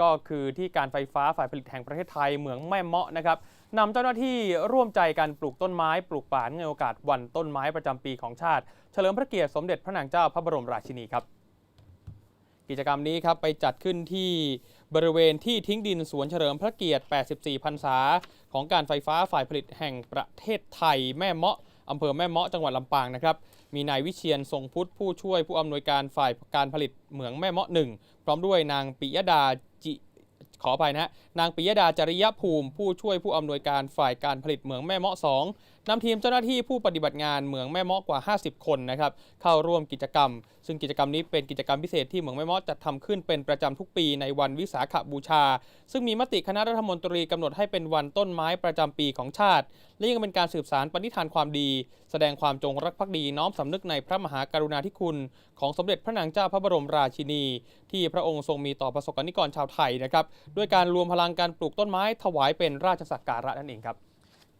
ก็คือที่การไฟฟ้าฝ่ายผลิตแห่งประเทศไทยเหมืองแม่เมาะนะครับนำเจ้าหน้าที่ร่วมใจกันปลูกต้นไม้ปลูกป่าในโอกาสวันต้นไม้ประจำปีของชาติ เฉลิมพระเกียรติสมเด็จพระนางเจ้าพระบรมราชินีครับกิจกรรมนี้ครับไปจัดขึ้นที่บริเวณที่ทิ้งดินสวนเฉลิมพระเกียรติ 84 พรรษา ของการไฟฟ้าฝ่ายผลิตแห่งประเทศไทยแม่เมาะอำเภอแม่เมาะจังหวัดลำปางนะครับ มีนายวิเชียนทรงพุทธผู้ช่วยผู้อำนวยการฝ่ายการผลิตเหมืองแม่เมาะหนึ่งพร้อมด้วยนางปิยดา ขออภัยนะฮะนางปิยดาจริยภูมิ ผู้ช่วยผู้อำนวยการฝ่ายการผลิตเหมืองแม่เมาะสองนำทีมเจ้าหน้าที่ผู้ปฏิบัติงานเหมืองแม่เมาะกว่า 50 คนนะครับเข้าร่วมกิจกรรม ซึ่งกิจกรรมนี้เป็นกิจกรรมพิเศษที่เหมืองแม่เมาะจัดทำขึ้นเป็นประจำทุกปีในวันวิสาขบูชา ซึ่งมีมติคณะรัฐมนตรีกำหนดให้เป็นวันต้นไม้ประจำปีของชาติ และยังเป็นการสืบสารปณิธานความดี แสดงความจงรักภักดีน้อมสำนึกในพระมหากรุณาธิคุณ ของสมเด็จพระนางเจ้าพระบรมราชินี ที่พระองค์ทรงมีต่อประสบกนิกรชาวไทยนะครับด้วยการรวมพลังการปลูกต้นไม้ถวายเป็นราชสักการะนั่นเองครับ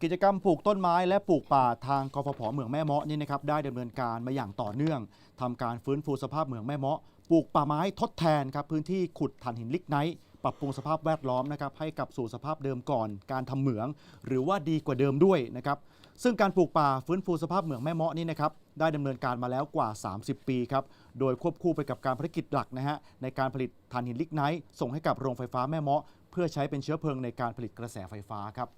กิจกรรมปลูกต้นไม้และปลูกป่าทางกฟผเมืองแม่เมาะนี่นะครับได้ดำเนินการมาอย่างต่อเนื่องทำการฟื้นฟูสภาพเมืองแม่เมาะปลูกป่าไม้ทดแทนครับพื้นที่ขุดถ่านหินลิกไนท์ ปรับปรุงสภาพแวดล้อมนะครับให้กลับสู่สภาพเดิมก่อนการทำเหมือง หรือว่าดีกว่าเดิมด้วยนะครับซึ่งการปลูกป่าฟื้นฟูสภาพเหมืองแม่เมาะนี่นะครับได้ดำเนินการมาแล้วกว่า 30 ปีครับโดยควบคู่ไปกับการภารกิจหลักนะฮะในการผลิตถ่านหินลิกไนท์ส่งให้กับโรงไฟฟ้าแม่เมาะ เพื่อใช้เป็นเชื้อเพลิงในการผลิตกระแสไฟฟ้าครับ